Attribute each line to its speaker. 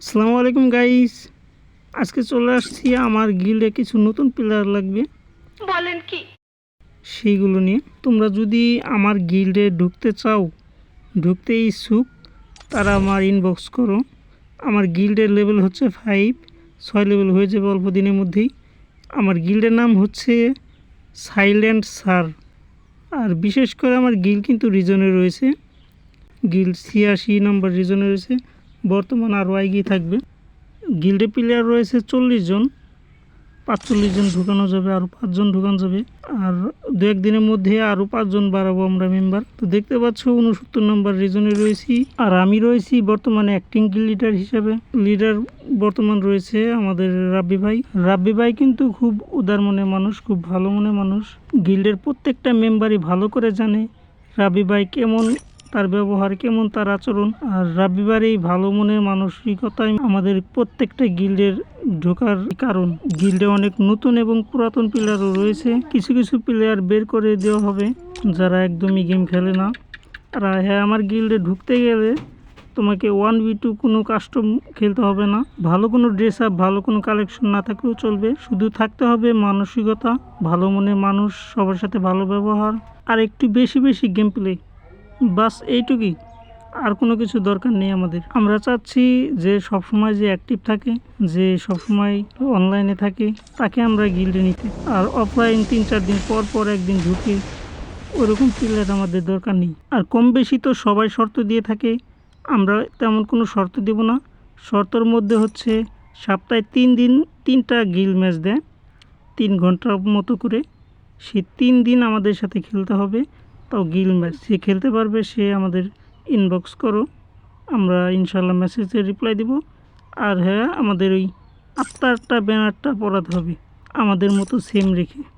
Speaker 1: আসসালামু আলাইকুম গাইস আজকে চলে আসছি আমার গিল্ডে কিছু নতুন প্লেয়ার লাগবে।
Speaker 2: বলেন কি?
Speaker 1: সেইগুলো নিয়ে। তোমরা যদি আমার গিল্ডে ঢুকতে চাও ঢুকতে ইচ্ছুক তারা আমার ইনবক্স করো। আমার গিল্ডের লেভেল হচ্ছে ফাইভ ছয় লেভেল হয়ে যাবে অল্প দিনের মধ্যেই। আমার গিল্ডের নাম হচ্ছে সাইলেন্ট সার আর বিশেষ করে আমার গিল্ড কিন্তু রিজনে রয়েছে। গিল্ড ছিয়াশি নম্বর রিজনে রয়েছে। বর্তমান আরও এগিয়ে থাকবে। গিল্ডে প্লেয়ার রয়েছে চল্লিশ জন, পাঁচচল্লিশ জন ঢুকানো যাবে, আরও পাঁচজন ঢুকানো যাবে। আর দু একদিনের মধ্যে আরও পাঁচজন বাড়াবো আমরা মেম্বার তো দেখতে পাচ্ছ উনসত্তর নম্বর রিজনে রয়েছি। আর আমি রয়েছি বর্তমানে অ্যাক্টিং লিডার হিসাবে। লিডার বর্তমান রয়েছে আমাদের রাব্বি ভাই। রাব্বি ভাই কিন্তু খুব উদার মনের মানুষ, খুব ভালো মনে মানুষ। গিল্ডের প্রত্যেকটা মেম্বারই ভালো করে জানে রাব্বি ভাই কেমন তার ব্যবহার কেমন তার আচরণ? আর রাবিবার এই ভালো মনের মানসিকতাই আমাদের প্রত্যেকটা গিল্ডের ঢোকার কারণ। গিল্ডে অনেক নতুন এবং পুরাতন প্লেয়ারও রয়েছে। কিছু কিছু প্লেয়ার বের করে দেওয়া হবে। যারা একদমই গেম খেলে না আর হ্যাঁ আমার গিল্ডে ঢুকতে গেলে তোমাকে ওয়ান বি টু কোনো কাস্টম খেলতে হবে না। ভালো কোনো ড্রেস আপ ভালো কোনো কালেকশন না থাকলেও চলবে। শুধু থাকতে হবে মানসিকতা, ভালো মনে মানুষ, সবার সাথে ভালো ব্যবহার, আর একটু বেশি বেশি গেম প্লে বাস এইটুকুই। আর কোনো কিছু দরকার নেই আমাদের। আমরা চাচ্ছি যে সবসময় যে অ্যাক্টিভ থাকে, যে সবসময় অনলাইনে থাকে, তাকে আমরা গিল্ডে নিতে। আর অফলাইন তিন চার দিন পর পর একদিন ঢুকে ওরকম প্লেয়ার আমাদের দরকার নেই। আর কম বেশি তো সবাই শর্ত দিয়ে থাকে। আমরা তেমন কোনো শর্ত দেব না। শর্তর মধ্যে হচ্ছে সপ্তাহে তিন দিন তিনটা গিল ম্যাচ দেয়। তিন ঘণ্টার মতো করে। সে তিন দিন আমাদের সাথে খেলতে হবে। তাও গিল ম্যাচ সে খেলতে পারবে, সে আমাদের ইনবক্স করো। আমরা ইনশাল্লাহ মেসেজে রিপ্লাই দিব। আর হ্যাঁ আমাদের ওই আত্মারটা ব্যানারটা পড়াতে হবে। আমাদের মতো সেম রেখে।